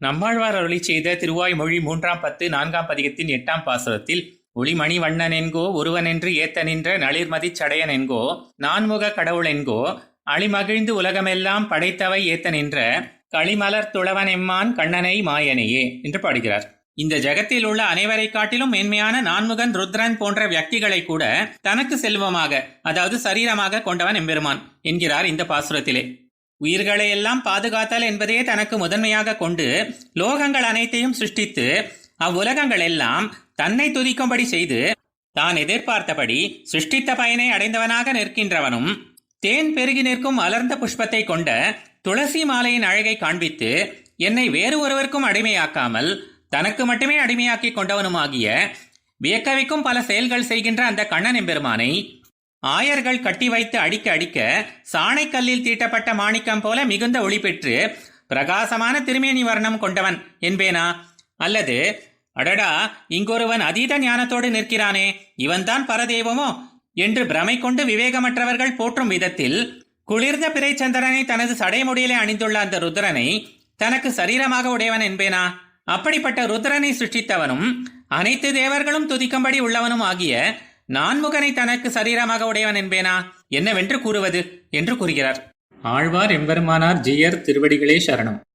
நம்மாழ்வார் அருளி செய்த திருவாய்மொழி மூன்றாம் பத்து நான்காம் பதிகத்தின் எட்டாம் பாசுரத்தில் ஒளிமணி வண்ணன் என்கோ ஒருவனென்று ஏத்த நின்ற நளிர்மதிச் சடையன் என்கோ நான்முக கடவுள் என்கோ அழிமகிழ்ந்து உலகமெல்லாம் படைத்தவை ஏத்த நின்ற களிமலர் துளவன் எம்மான் கண்ணனை மாயனையே என்று பாடுகிறார். இந்த ஜகத்தில் உள்ள அனைவரை காட்டிலும் மேன்மையான நான்முகன் ருத்ரன் போன்ற வியக்திகளை கூட தனக்கு செல்வமாக அதாவது சரீரமாக கொண்டவன் எம்பெருமான் என்கிறார் இந்த பாசுரத்திலே. உயிர்களை எல்லாம் பாதுகாத்தல் என்பதே தனக்கு முதன்மையாக கொண்டு லோகங்கள் அனைத்தையும் சிருஷ்டித்து அவ்வுலகங்கள் எல்லாம் தன்னை துதிக்கும்படி செய்து தான் எதிர்பார்த்தபடி சிருஷ்டித்த பயனை அடைந்தவனாக நிற்கின்றவனும் தேன் பெருகி நிற்கும் அலர்ந்த புஷ்பத்தை கொண்ட துளசி மாலையின் அழகை காண்பித்து என்னை வேறு ஒருவருக்கும் அடிமையாக்காமல் தனக்கு மட்டுமே அடிமையாக்கி கொண்டவனுமாகிய வியக்கவிக்கும் பல செயல்கள் செய்கின்ற அந்த கண்ணன் எம்பெருமானை ஆயர்கள் கட்டி வைத்து அடிக்க அடிக்க சாணைக்கல்லில் தீட்டப்பட்ட மாணிக்கம் போல மிகுந்த ஒளி பெற்று பிரகாசமான திருமேனி வர்ணம் கொண்டவன் என்பேனா? அல்லது அடடா இங்கொருவன் அதீத ஞானத்தோடு நிற்கிறானே இவன்தான் பரதெய்வமோ என்று பிரமை கொண்டு விவேகமற்றவர்கள் போற்றும் விதத்தில் குளிர்ந்த பிறைச்சந்திரனை தனது சடைமுடியிலே அணிந்துள்ள அந்த ருத்ரனை தனக்கு சரீரமாக உடையவன் என்பேனா? அப்படிப்பட்ட ருத்ரனை சிருஷ்டித்தவனும் அனைத்து தேவர்களும் துதிக்கும்படி உள்ளவனும் ஆகிய நான்முகனை தனக்கு சரீரமாக உடையவன் என்பேனா? என்னவென்று கூறுவது? என்று கூறுகிறார். ஆழ்வார் எம்பெருமானார் ஜியர் திருவடிகளே சரணம்.